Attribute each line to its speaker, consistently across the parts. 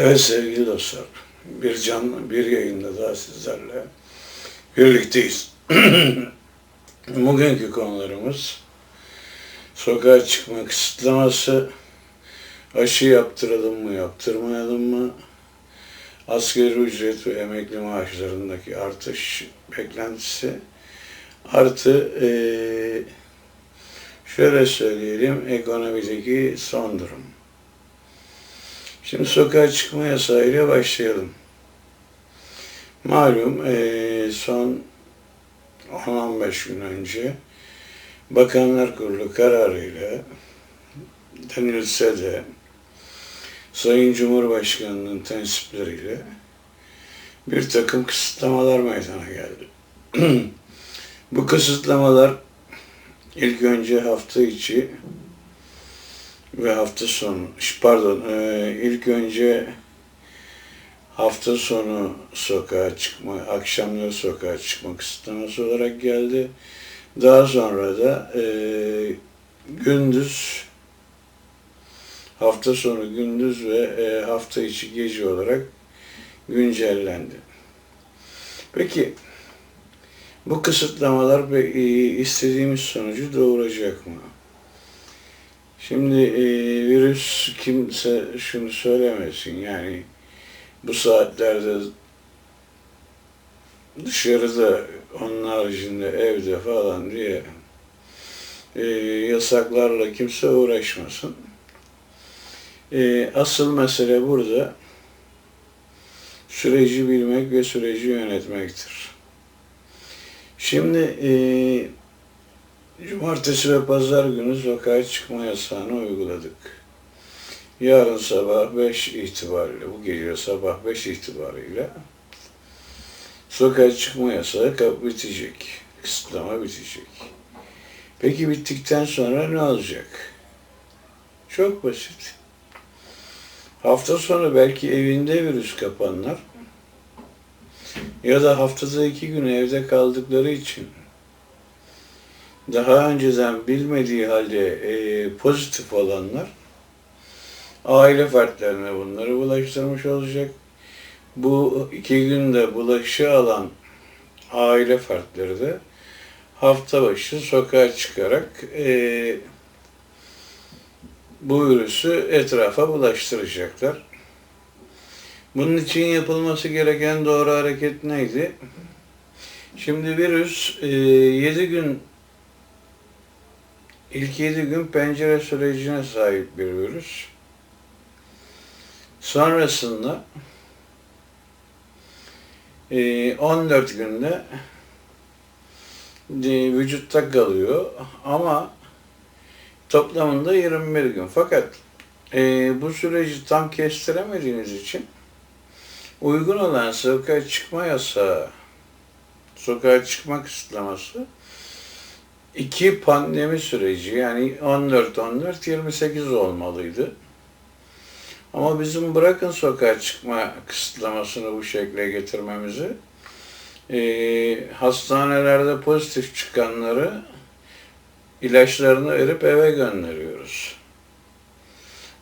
Speaker 1: Evet sevgili dostlar, bir canlı bir yayında daha sizlerle birlikteyiz. Bugünkü konularımız sokağa çıkma kısıtlaması, aşı yaptıralım mı yaptırmayalım mı, asgari ücret ve emekli maaşlarındaki artış beklentisi, artı eee şöyle söyleyelim ekonomideki son durum. Şimdi sokağa çıkma yasağıyla başlayalım. Malum eee, son 10-15 gün önce Bakanlar Kurulu kararıyla denilse de Sayın Cumhurbaşkanı'nın tensipleriyle bir takım kısıtlamalar meydana geldi. Bu kısıtlamalar ilk önce hafta içi ve hafta sonu, pardon, e, ilk önce hafta sonu sokağa çıkma, akşamları sokağa çıkma kısıtlaması olarak geldi. Daha sonra da e, gündüz, hafta sonu gündüz ve e, hafta içi gece olarak güncellendi. Peki bu kısıtlamalar e, istediğimiz sonucu doğuracak mı? Şimdi e, virüs kimse şunu söylemesin yani bu saatlerde dışarıda onun haricinde evde falan diye e, yasaklarla kimse uğraşmasın. E, asıl mesele burada süreci bilmek ve süreci yönetmektir. Şimdi e, Cumartesi ve pazar günü sokağa çıkma yasağını uyguladık. Yarın sabah 5 itibariyle, bu gece sabah 5 itibariyle sokağa çıkma yasağı bitecek. Kısıtlama bitecek. Peki bittikten sonra ne olacak? Çok basit. Hafta sonu belki evinde virüs kapanlar ya da haftada iki gün evde kaldıkları için daha önceden bilmediği halde e, pozitif olanlar aile fertlerine bunları bulaştırmış olacak. Bu iki günde bulaşı alan aile fertleri de hafta başı sokağa çıkarak e, bu virüsü etrafa bulaştıracaklar. Bunun için yapılması gereken doğru hareket neydi? Şimdi virüs e, 7 gün İlk 7 gün pencere sürecine sahip bir virüs. Sonrasında e, 14 günde e, vücutta kalıyor ama toplamında 21 gün. Fakat e, bu süreci tam kestiremediğiniz için uygun olan sokağa çıkma yasağı, sokağa çıkma kısıtlaması iki pandemi süreci yani 14-14-28 olmalıydı. Ama bizim bırakın sokağa çıkma kısıtlamasını bu şekle getirmemizi e, hastanelerde pozitif çıkanları ilaçlarını verip eve gönderiyoruz.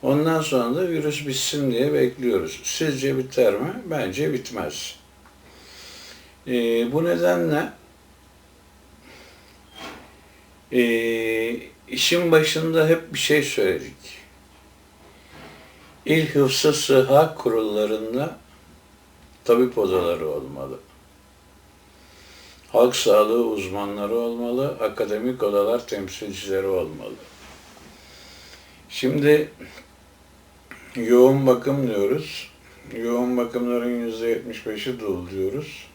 Speaker 1: Ondan sonra da virüs bitsin diye bekliyoruz. Sizce biter mi? Bence bitmez. E, bu nedenle e, işin başında hep bir şey söyledik. İl Hıfzı Sıha kurullarında tabip odaları olmalı. Halk sağlığı uzmanları olmalı, akademik odalar temsilcileri olmalı. Şimdi yoğun bakım diyoruz. Yoğun bakımların %75'i dolu diyoruz.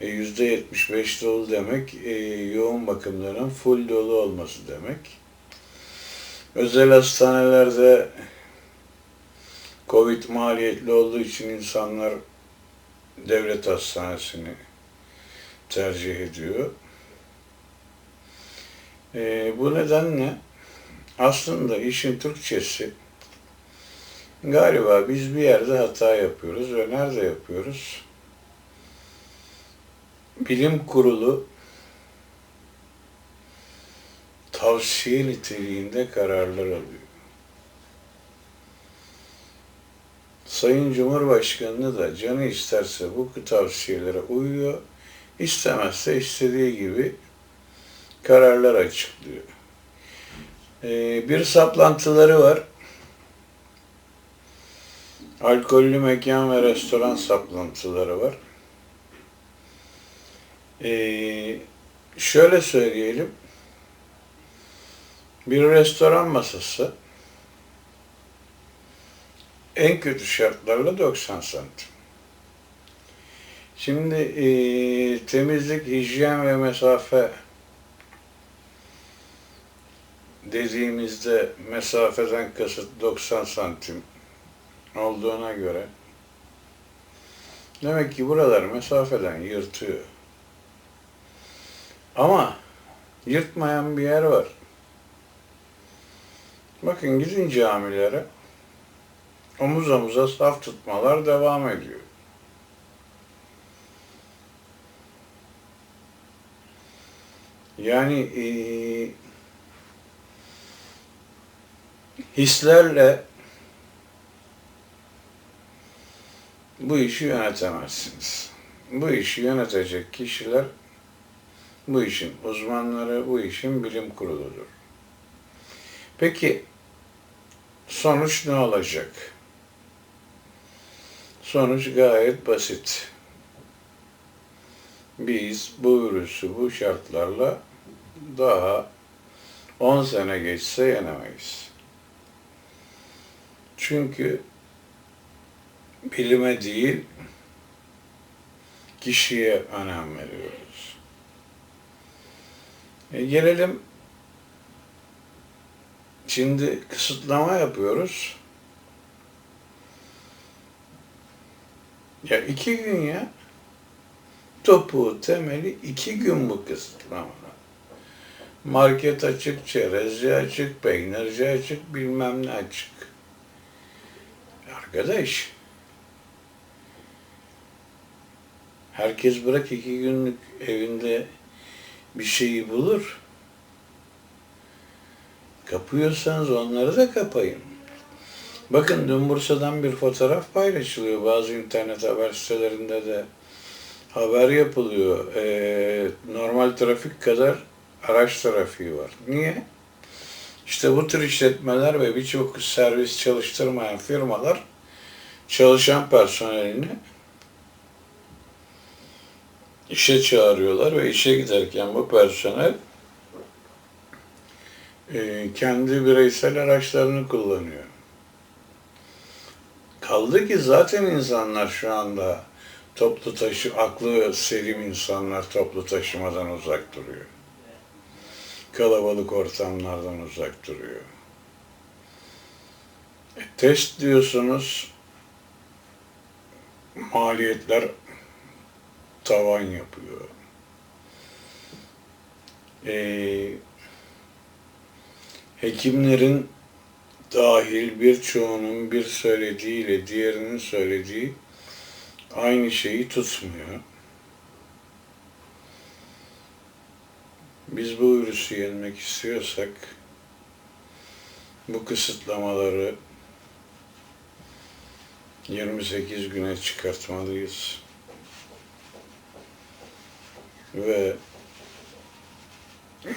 Speaker 1: E, %75 dolu demek e, yoğun bakımların full dolu olması demek. Özel hastanelerde Covid maliyetli olduğu için insanlar devlet hastanesini tercih ediyor. E, bu nedenle aslında işin Türkçesi galiba biz bir yerde hata yapıyoruz ve nerede yapıyoruz? Bilim kurulu tavsiye niteliğinde kararlar alıyor. Sayın Cumhurbaşkanı da canı isterse bu tavsiyelere uyuyor, istemezse istediği gibi kararlar açıklıyor. Ee, bir saplantıları var. Alkollü mekan ve restoran saplantıları var. Ee, şöyle söyleyelim. Bir restoran masası en kötü şartlarla 90 santim. Şimdi e, temizlik, hijyen ve mesafe dediğimizde mesafeden kasıt 90 santim olduğuna göre demek ki buralar mesafeden yırtıyor. Ama yırtmayan bir yer var. Bakın gidin camilere omuz omuza saf tutmalar devam ediyor. Yani e, hislerle bu işi yönetemezsiniz. Bu işi yönetecek kişiler bu işin uzmanları, bu işin bilim kuruludur. Peki sonuç ne olacak? Sonuç gayet basit. Biz bu virüsü bu şartlarla daha 10 sene geçse yenemeyiz. Çünkü bilime değil, kişiye önem veriyoruz. E gelelim, şimdi kısıtlama yapıyoruz. Ya iki gün ya, topuğu temeli iki gün bu kısıtlama. Market açık, çerezci açık, peynirci açık, bilmem ne açık. Arkadaş, herkes bırak iki günlük evinde bir şeyi bulur. Kapıyorsanız onları da kapayın. Bakın dün Bursa'dan bir fotoğraf paylaşılıyor. Bazı internet haber sitelerinde de haber yapılıyor. Ee, normal trafik kadar araç trafiği var. Niye? İşte bu tür işletmeler ve birçok servis çalıştırmayan firmalar çalışan personelini işe çağırıyorlar ve işe giderken bu personel e, kendi bireysel araçlarını kullanıyor. Kaldı ki zaten insanlar şu anda toplu taşı, aklı selim insanlar toplu taşımadan uzak duruyor. Kalabalık ortamlardan uzak duruyor. E, test diyorsunuz, maliyetler tavan yapıyor. Ee, hekimlerin dahil birçoğunun bir söylediğiyle diğerinin söylediği aynı şeyi tutmuyor. Biz bu virüsü yenmek istiyorsak bu kısıtlamaları 28 güne çıkartmalıyız. Ve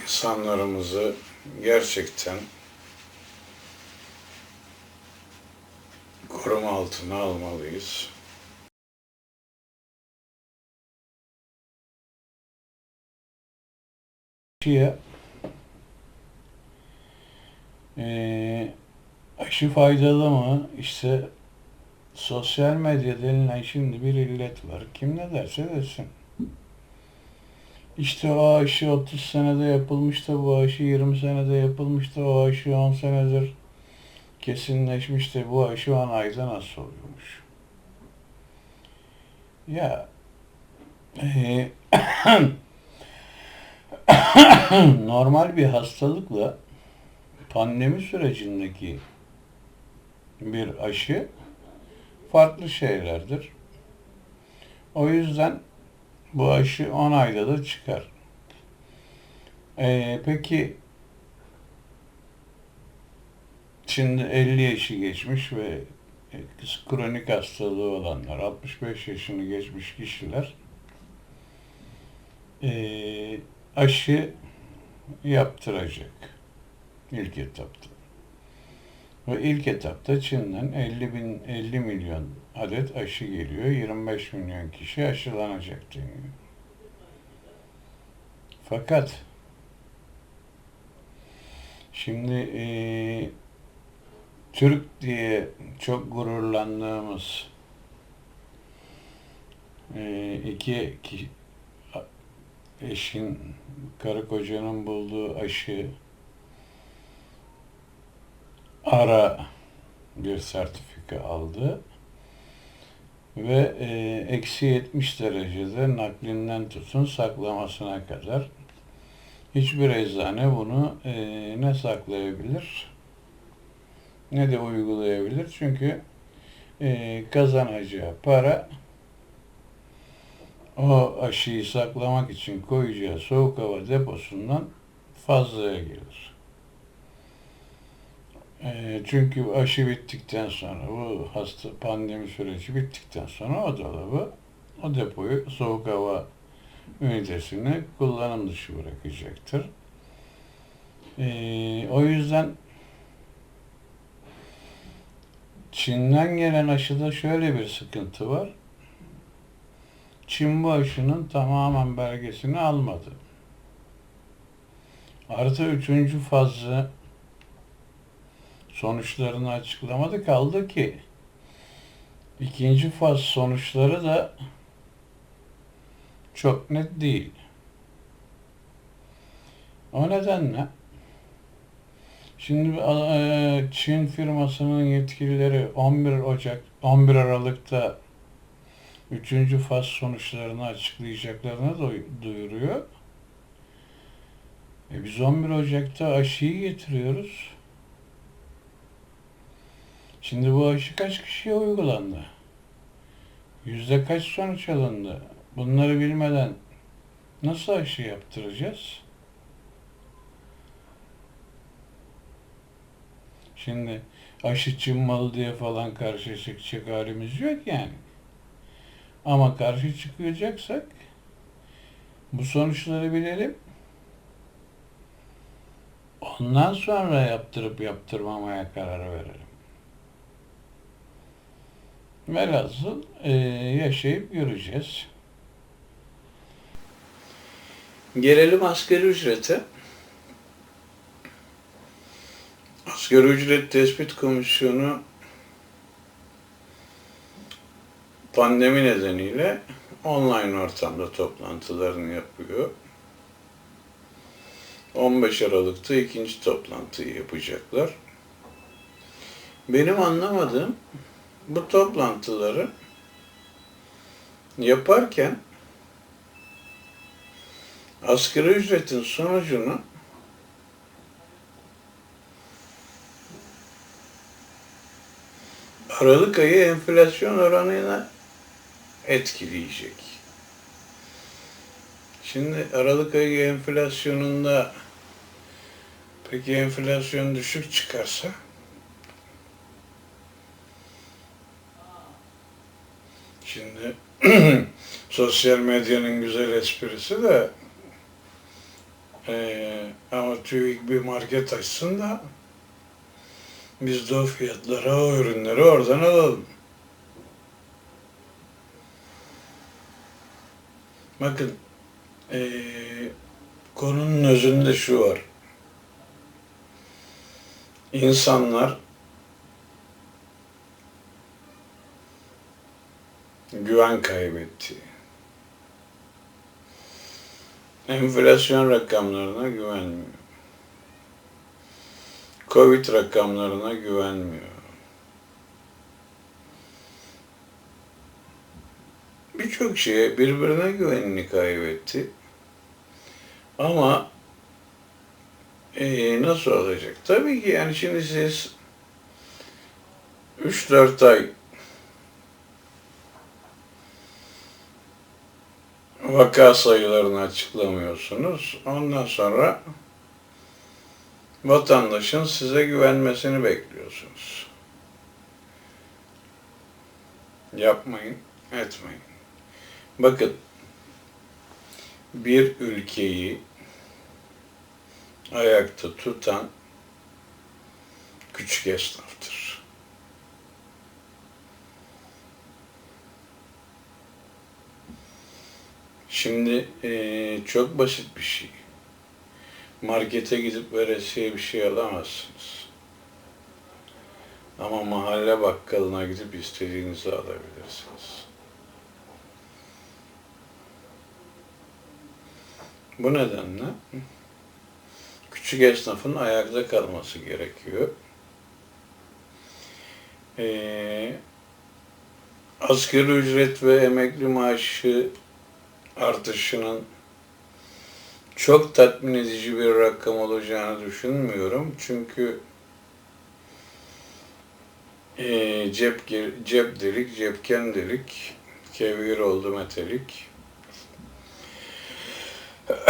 Speaker 1: insanlarımızı gerçekten koruma altına almalıyız.
Speaker 2: aşıya eee aşı faydalı mı? İşte sosyal medya denilen şimdi bir illet var. Kim ne derse desin. İşte o aşı 30 senede yapılmış da bu aşı 20 senede yapılmış da o aşı 10 senedir kesinleşmiş de bu aşı 10 ayda nasıl oluyormuş? Ya eee normal bir hastalıkla pandemi sürecindeki bir aşı farklı şeylerdir. O yüzden bu aşı 10 ayda da çıkar. Ee, peki şimdi 50 yaşı geçmiş ve kronik hastalığı olanlar, 65 yaşını geçmiş kişiler e, aşı yaptıracak ilk etapta. Ve ilk etapta Çin'den 50 bin 50 milyon adet aşı geliyor. 25 milyon kişi aşılanacak deniyor. Fakat şimdi eee, Türk diye çok gururlandığımız eee, iki ki- a- eşin, karı kocanın bulduğu aşı ara bir sertifika aldı ve eee, eksi 70 derecede naklinden tutun saklamasına kadar hiçbir eczane bunu eee, ne saklayabilir ne de uygulayabilir. Çünkü eee, kazanacağı para o aşıyı saklamak için koyacağı soğuk hava deposundan fazlaya gelir. Eee, çünkü aşı bittikten sonra, bu hasta pandemi süreci bittikten sonra o dolabı, o depoyu soğuk hava ünitesini kullanım dışı bırakacaktır. Eee, o yüzden Çin'den gelen aşıda şöyle bir sıkıntı var. Çin bu aşının tamamen belgesini almadı. Artı üçüncü fazı sonuçlarını açıklamadı. Kaldı ki ikinci faz sonuçları da çok net değil. O nedenle Şimdi eee, Çin firmasının yetkilileri 11 Ocak 11 Aralık'ta üçüncü faz sonuçlarını açıklayacaklarını duy- duyuruyor. E biz 11 Ocak'ta aşıyı getiriyoruz. Şimdi bu aşı kaç kişiye uygulandı? Yüzde kaç sonuç alındı? Bunları bilmeden nasıl aşı yaptıracağız? Şimdi aşı Çin malı diye falan karşı çıkacak halimiz yok yani. Ama karşı çıkacaksak bu sonuçları bilelim. Ondan sonra yaptırıp yaptırmamaya karar verelim. Velhasıl eee, yaşayıp göreceğiz.
Speaker 1: Gelelim asgari ücrete. Asgari ücret tespit komisyonu pandemi nedeniyle online ortamda toplantılarını yapıyor. 15 Aralık'ta ikinci toplantıyı yapacaklar. Benim anlamadığım bu toplantıları yaparken asgari ücretin sonucunu Aralık ayı enflasyon oranına etkileyecek. Şimdi Aralık ayı enflasyonunda peki enflasyon düşük çıkarsa şimdi sosyal medyanın güzel esprisi de eee ama TÜİK bir market açsın da biz de o fiyatlara o ürünleri oradan alalım. Bakın eee, konunun özünde şu var. İnsanlar güven kaybetti. Enflasyon rakamlarına güvenmiyor. Covid rakamlarına güvenmiyor. Birçok şeye birbirine güvenini kaybetti. Ama eee, nasıl olacak? Tabii ki yani şimdi siz 3-4 ay vaka sayılarını açıklamıyorsunuz. Ondan sonra vatandaşın size güvenmesini bekliyorsunuz. Yapmayın, etmeyin. Bakın, bir ülkeyi ayakta tutan küçük esnaftır. Şimdi eee, çok basit bir şey. Markete gidip veresiye bir şey alamazsınız. Ama mahalle bakkalına gidip istediğinizi alabilirsiniz. Bu nedenle küçük esnafın ayakta kalması gerekiyor. Ee, asgari ücret ve emekli maaşı artışının çok tatmin edici bir rakam olacağını düşünmüyorum. Çünkü ee, cep, cep delik, cepken delik, kevgir oldu metelik.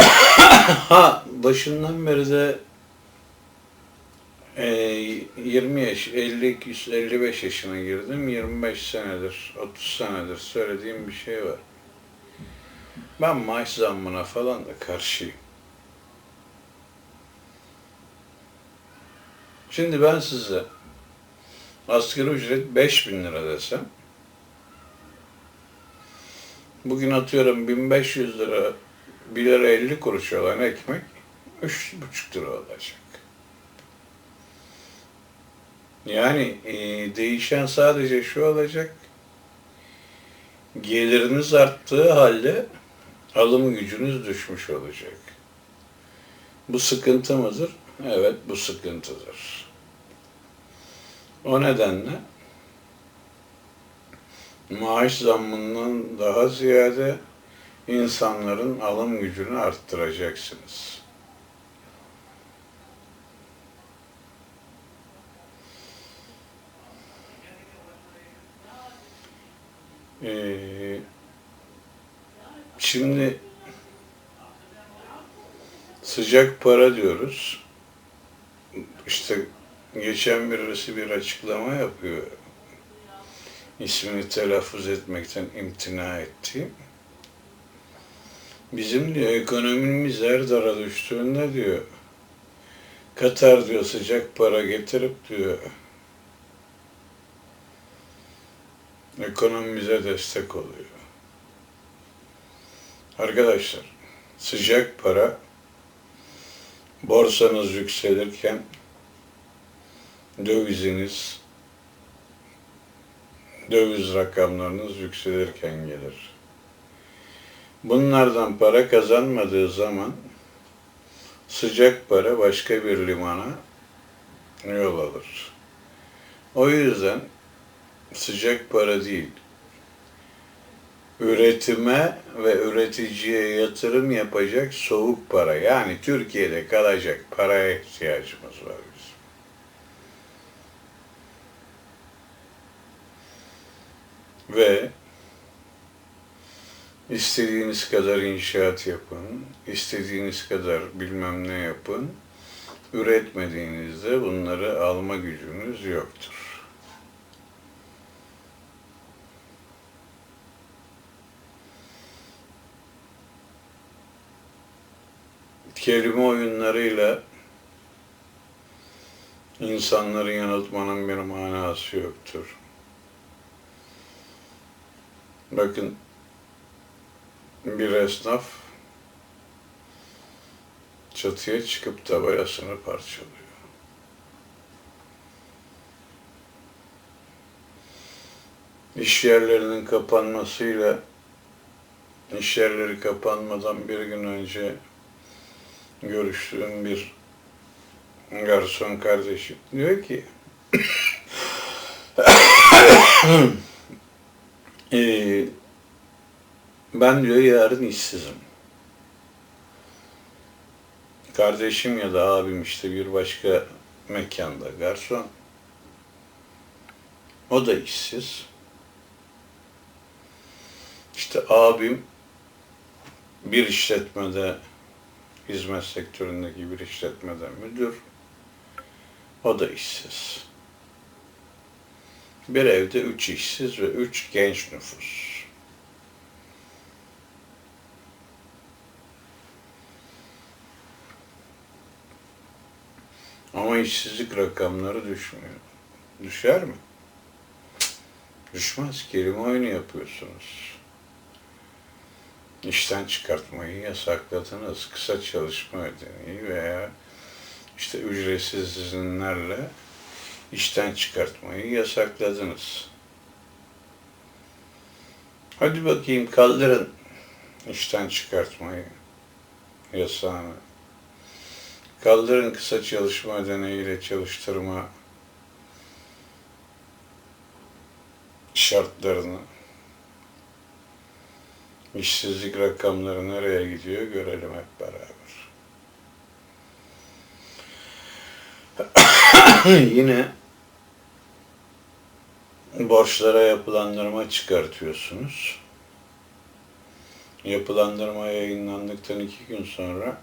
Speaker 1: ha başından beri de e, 20 yaş, 50, 55 yaşına girdim. 25 senedir, 30 senedir söylediğim bir şey var. Ben maaş zammına falan da karşıyım. Şimdi ben size asgari ücret 5000 lira desem bugün atıyorum 1500 lira 1 lira 50 kuruş olan ekmek 3,5 lira olacak. Yani e, değişen sadece şu olacak. Geliriniz arttığı halde alım gücünüz düşmüş olacak. Bu sıkıntı mıdır? Evet bu sıkıntıdır. O nedenle maaş zammından daha ziyade insanların alım gücünü arttıracaksınız. Ee, şimdi sıcak para diyoruz. İşte geçen birisi bir açıklama yapıyor. İsmini telaffuz etmekten imtina etti. Bizim diyor ekonomimiz her dara düştüğünde diyor Katar diyor sıcak para getirip diyor ekonomimize destek oluyor. Arkadaşlar sıcak para borsanız yükselirken döviziniz döviz rakamlarınız yükselirken gelir. Bunlardan para kazanmadığı zaman sıcak para başka bir limana yol alır. O yüzden sıcak para değil, üretime ve üreticiye yatırım yapacak soğuk para yani Türkiye'de kalacak paraya ihtiyacımız var bizim. Ve istediğiniz kadar inşaat yapın, istediğiniz kadar bilmem ne yapın, üretmediğinizde bunları alma gücünüz yoktur. Kelime oyunlarıyla insanları yanıltmanın bir manası yoktur. Bakın bir esnaf çatıya çıkıp tabayasını parçalıyor. İş yerlerinin kapanmasıyla iş yerleri kapanmadan bir gün önce görüştüğüm bir garson kardeşim diyor ki "Ee, ben diyor yarın işsizim. Kardeşim ya da abim işte bir başka mekanda garson. O da işsiz. İşte abim bir işletmede hizmet sektöründeki bir işletmede müdür. O da işsiz. Bir evde üç işsiz ve üç genç nüfus. Ama işsizlik rakamları düşmüyor. Düşer mi? Düşmez. Kelime oyunu yapıyorsunuz. İşten çıkartmayı yasakladınız. Kısa çalışma ödeneği veya işte ücretsiz izinlerle işten çıkartmayı yasakladınız. Hadi bakayım kaldırın işten çıkartmayı yasağını. Kaldırın kısa çalışma ödeneğiyle çalıştırma şartlarını. İşsizlik rakamları nereye gidiyor görelim hep beraber. Yine borçlara yapılandırma çıkartıyorsunuz. Yapılandırma yayınlandıktan iki gün sonra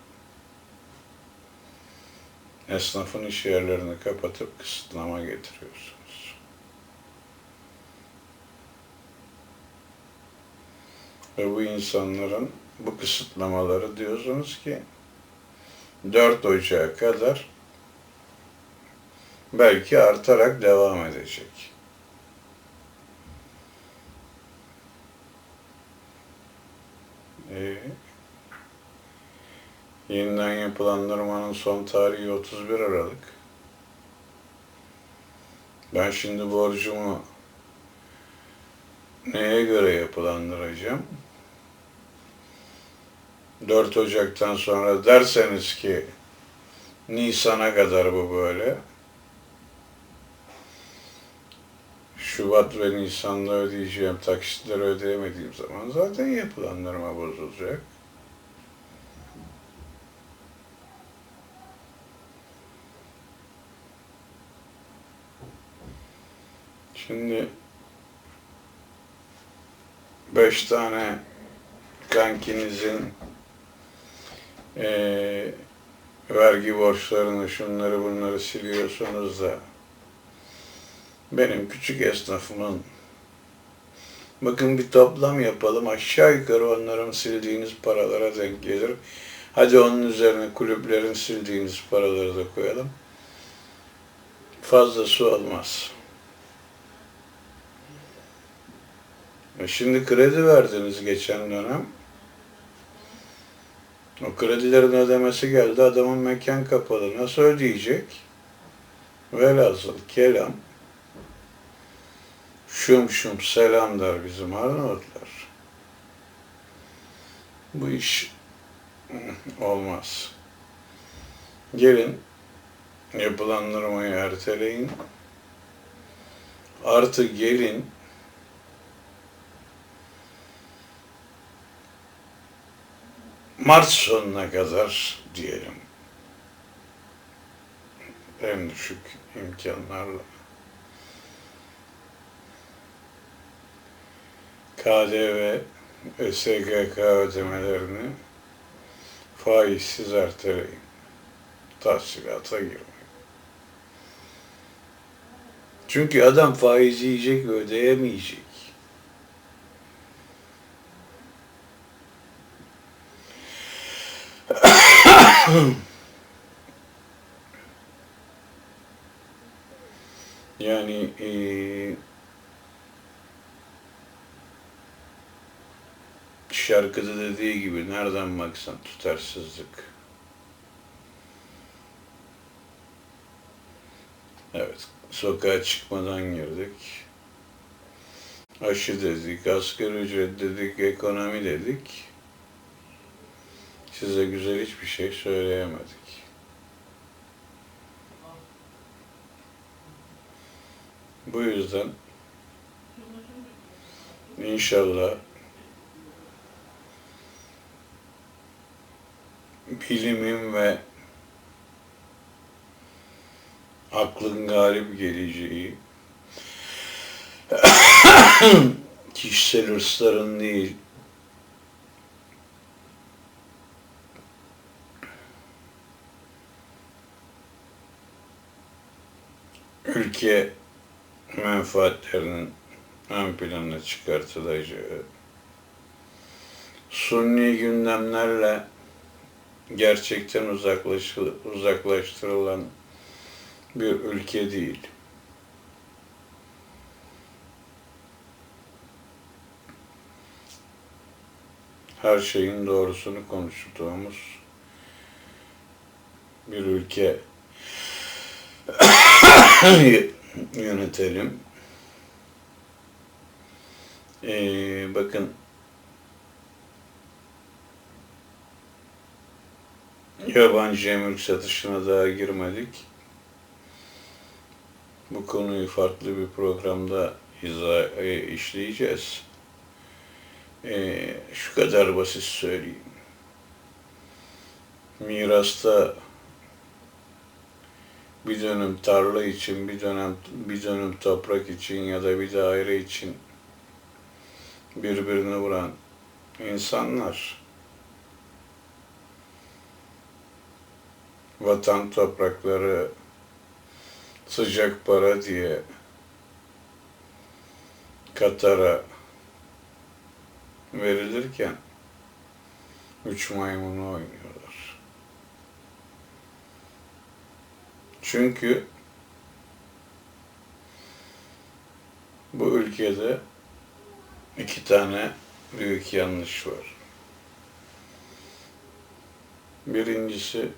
Speaker 1: esnafın iş yerlerini kapatıp kısıtlama getiriyorsunuz. Ve bu insanların bu kısıtlamaları diyorsunuz ki 4 Ocağı kadar belki artarak devam edecek. Ee, yeniden yapılandırmanın son tarihi 31 Aralık. Ben şimdi borcumu neye göre yapılandıracağım? 4 Ocak'tan sonra derseniz ki Nisan'a kadar bu böyle. Şubat ve Nisan'da ödeyeceğim taksitleri ödeyemediğim zaman zaten yapılandırma bozulacak. Şimdi beş tane kankinizin eee vergi borçlarını, şunları bunları siliyorsunuz da benim küçük esnafımın bakın bir toplam yapalım aşağı yukarı onların sildiğiniz paralara denk gelir. Hadi onun üzerine kulüplerin sildiğiniz paraları da koyalım. Fazlası olmaz. E Şimdi kredi verdiniz geçen dönem. O kredilerin ödemesi geldi. Adamın mekan kapalı. Nasıl ödeyecek? Velhasıl kelam şum şum selam der bizim Arnavutlar. Bu iş olmaz. Gelin yapılandırmayı erteleyin. Artı gelin Mart sonuna kadar diyelim. En düşük imkanlarla. KDV SGK ödemelerini faizsiz erteleyin. Tahsilata girmeyin. Çünkü adam faiz yiyecek ve ödeyemeyecek. Yani eee şarkıda dediği gibi nereden baksan tutarsızlık. Evet, sokağa çıkmadan girdik. Aşı dedik, asgari ücret dedik, ekonomi dedik. Size güzel hiçbir şey söyleyemedik. Bu yüzden inşallah bilimin ve aklın galip geleceği kişisel hırsların değil ülke menfaatlerinin ön plana çıkartılacağı, sunni gündemlerle gerçekten uzaklaştırılan bir ülke değil. Her şeyin doğrusunu konuştuğumuz bir ülke yönetelim. Ee, bakın yabancı emir satışına daha girmedik. Bu konuyu farklı bir programda izah, e, işleyeceğiz. Ee, şu kadar basit söyleyeyim. Mirasta bir dönüm tarla için, bir dönem bir dönüm toprak için ya da bir daire için birbirini vuran insanlar vatan toprakları sıcak para diye Katar'a verilirken üç maymunu oynuyorlar. Çünkü bu ülkede iki tane büyük yanlış var. Birincisi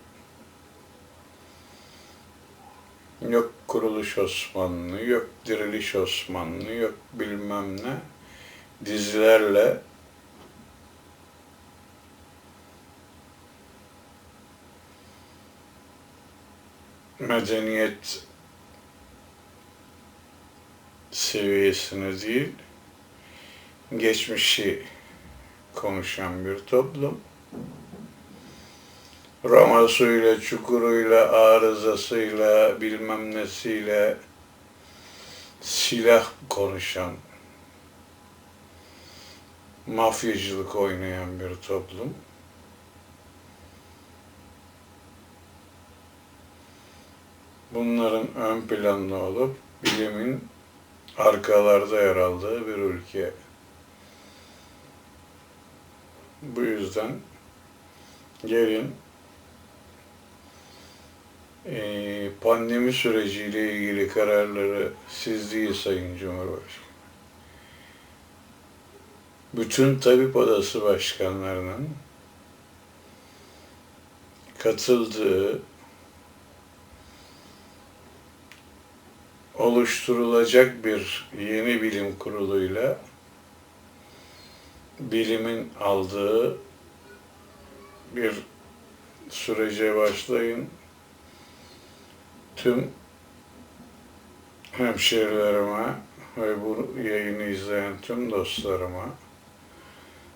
Speaker 1: yok kuruluş Osmanlı, yok diriliş Osmanlı, yok bilmem ne dizilerle medeniyet seviyesine değil, geçmişi konuşan bir toplum. Ramasıyla, çukuruyla, arızasıyla, bilmem nesiyle silah konuşan, mafyacılık oynayan bir toplum. Bunların ön planda olup bilimin arkalarda yer aldığı bir ülke. Bu yüzden gelin eee, pandemi süreciyle ilgili kararları siz değil Sayın Cumhurbaşkanı. Bütün tabip odası başkanlarının katıldığı oluşturulacak bir yeni bilim kuruluyla bilimin aldığı bir sürece başlayın. Tüm hemşerilerime ve bu yayını izleyen tüm dostlarıma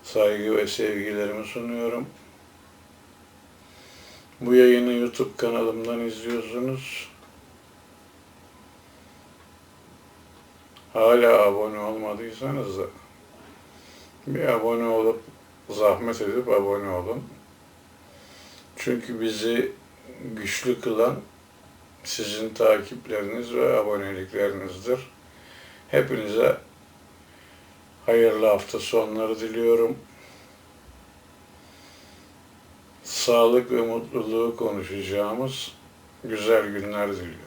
Speaker 1: saygı ve sevgilerimi sunuyorum. Bu yayını YouTube kanalımdan izliyorsunuz. Hala abone olmadıysanız da bir abone olup zahmet edip abone olun. Çünkü bizi güçlü kılan sizin takipleriniz ve aboneliklerinizdir. Hepinize hayırlı hafta sonları diliyorum. Sağlık ve mutluluğu konuşacağımız güzel günler diliyorum.